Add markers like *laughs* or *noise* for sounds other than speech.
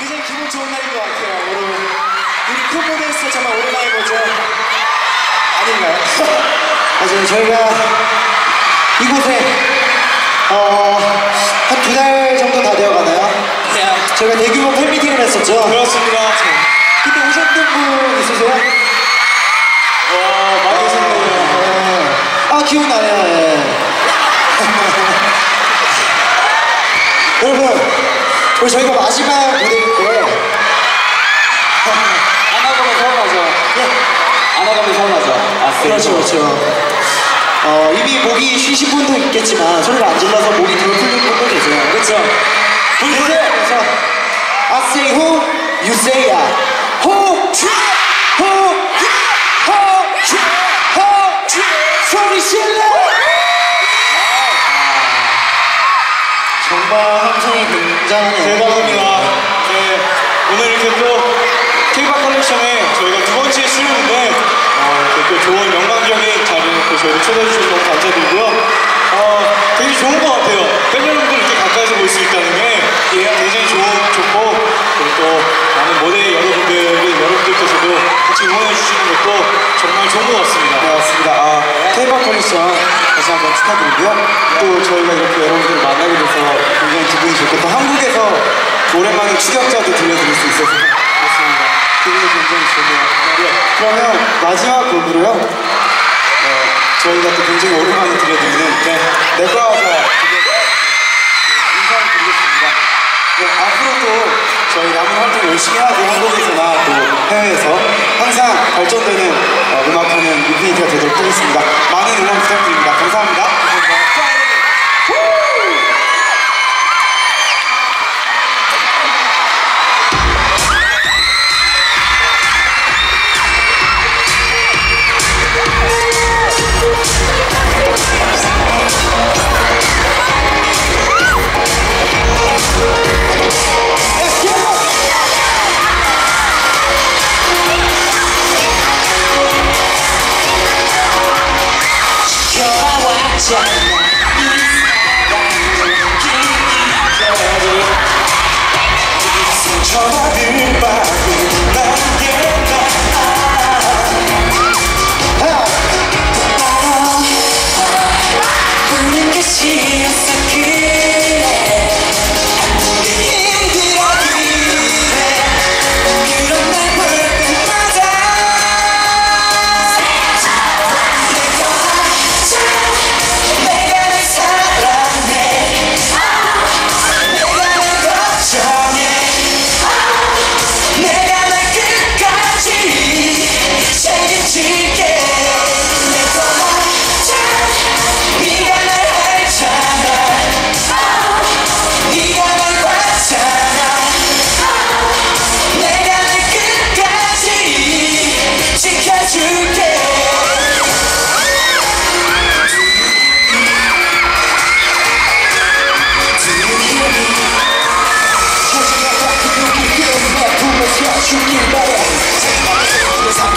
굉장히 기분 좋은 날인 것 같아요, 여러분. 우리 큰 무대에서 정말 오랜만에 보죠. 아닌가요? *laughs* 맞아요. 저희가 이곳에 어, 한 두 달 정도 다 되어 가나요? 저희가 대규모 팬미팅을 했었죠. 그렇습니다. 그때 오셨던 분 있으세요? 와, 많이 오셨네요. 네. 아 기억나네요. 예. *laughs* 여러분, 우리 저희가 마지막 무대 그렇죠, 그렇죠. 어, 이미 목이 쉬신 분도 있겠지만 소리를 안 질러서 목이 덜 풀린 분도 계세요. 그렇죠. 그래서 그래서 I say who, you say ya. Who, who, who, who, 소리 질러. 정말 함성이 굉장하네요. 대박입니다. 네, 오늘 이렇게 또 K-pop 컬렉션에 저희가 두 번째 출연인데 어, 이렇게 또 좋은 영광적인 자리에 또 저희를 초대해 주셔서 너무 감사드리고요. 어, 되게 좋은 것 같아요. 팬 여러분들 이렇게 가까이서 볼 수 있다는 게 굉장히 좋은, 좋고 그리고 또 많은 모델 여러분들이 여러분들께서도 같이 응원해 주시는 것도 정말 좋은 것 같습니다. 네, 맞습니다. 아, K-pop 컬렉션 다시 한번 축하드리고요. 또 저희가 이렇게 여러분들을 만나게 돼서 굉장히 기분이 좋고 또 한국에서 오랜만에 추격자도 들려드릴 수 있어서 그렇습니다. 기분이 굉장히 좋네요. 네, 그러면 마지막 곡으로요. 굉장히 오랜만에 들려드리는 네, 내가 와서 인사를 드리겠습니다. 네, 앞으로도 저희 남은 활동 열심히 하고 한국에서나 또 China, East, Ready.